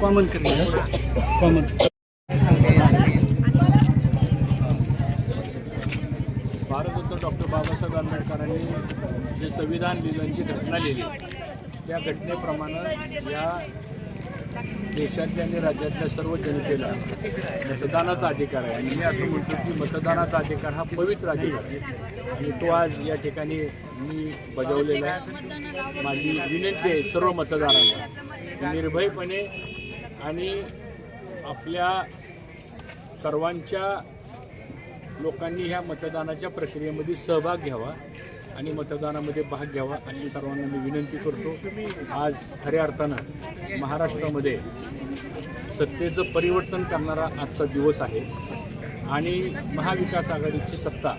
Common common Bharat Ratna doctor Babasaheb आंबेडकरांनी जे संविधान लिहिलं घटना लिहिली त्या घटनेप्रमाणे या देशातल्या आणि राज्यातल्या सर्व जनतेला मतदानाचा अधिकार आहे. आणि मी असं म्हणतो की मतदानाचा अधिकार हा पवित्र अधिकार आहे. आणि तो आज या ठिकाणी मी बजावलेला आहे. माझी विनंती आहे सर्व मतदारांना निर्भयपणे आणि आपल्या सर्वांच्या लोकांनी ह्या मतदानाच्या प्रक्रियेमध्ये सहभाग घ्यावा. आणि मतदानामध्ये भाग घ्यावा अशी सर्वांना मी विनंती करतो. आज खऱ्या अर्थानं महाराष्ट्रामध्ये सत्तेचं परिवर्तन करणारा आजचा दिवस आहे. आणि महाविकास आघाडीची सत्ता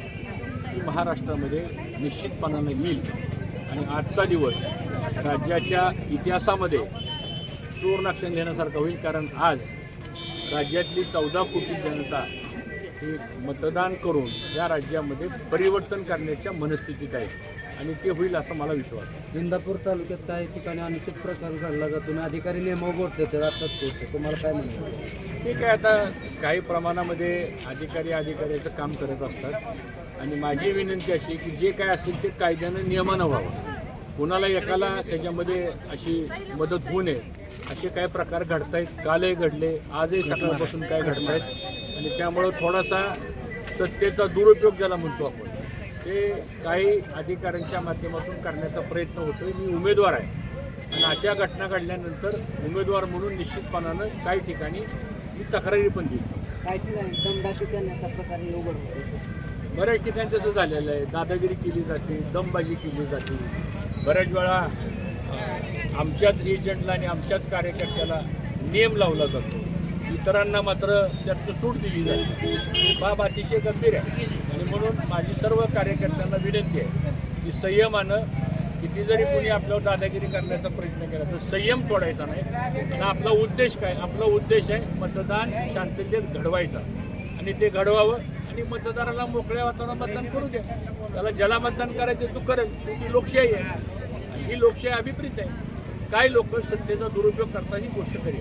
ही महाराष्ट्रामध्ये निश्चितपणानं येईल. आणि आजचा दिवस राज्याच्या इतिहासामध्ये सुवर्णाक्षण घेण्यासारखा होईल कारण आज राज्यातली चौदा कोटी जनता ही मतदान करून या राज्यामध्ये परिवर्तन करण्याच्या मनस्थितीत आहे. आणि ते होईल असा मला विश्वास आहे. इंदापूर तालुक्यात काही ठिकाणी अनुचित प्रकार घडला जातो आणि अधिकारी नियमावर बोलतात ते आताच पोहोचते तुम्हाला काय म्हणतो ठीक आहे आता काही प्रमाणामध्ये अधिकारी अधिकाऱ्याचं काम करत असतात. आणि माझी विनंती अशी की जे काय असेल ते कायद्यानं नियमानं व्हावं. कुणाला एकाला त्याच्यामध्ये अशी मदत होऊ नये असे काही प्रकार घडतायत कालही घडले आजही सकाळपासून काय घडतायत आणि त्यामुळं थोडासा सत्तेचा दुरुपयोग ज्याला म्हणतो आपण ते काही अधिकाऱ्यांच्या माध्यमातून करण्याचा प्रयत्न होतोय. मी उमेदवार आहे. आणि अशा घटना घडल्यानंतर उमेदवार म्हणून निश्चितपणानं काही ठिकाणी मी तक्रारी पण दिली. करण्याचा प्रकार हे उघड होतो बऱ्याच ठिकाणी तसं झालेलं आहे. दादागिरी केली जाते दमबाजी केली जाते. बऱ्याच वेळा आमच्याच एजंटला आणि आमच्याच कार्यकर्त्याला नियम लावला जातो. इतरांना मात्र त्यात सूट दिली जाते. बाब अतिशय गंभीर आहे. आणि म्हणून माझी सर्व कार्यकर्त्यांना विनंती आहे की संयमानं किती जरी कोणी आपल्यावर दादागिरी करण्याचा प्रयत्न केला तर संयम सोडायचा नाही. आणि आपला उद्देश काय? आपला उद्देश आहे मतदान शांततेत घडवायचा. आणि ते घडवावं आणि मतदाराला मोकळ्या वातावरणात मतदान करू द्या त्याला ज्याला मतदान करायचं तो करेल. ही लोकशाही आहे. आणि ही लोकशाही अभिप्रीत आहे. काही लोक सत्तेचा दुरुपयोग करता ही गोष्ट खरी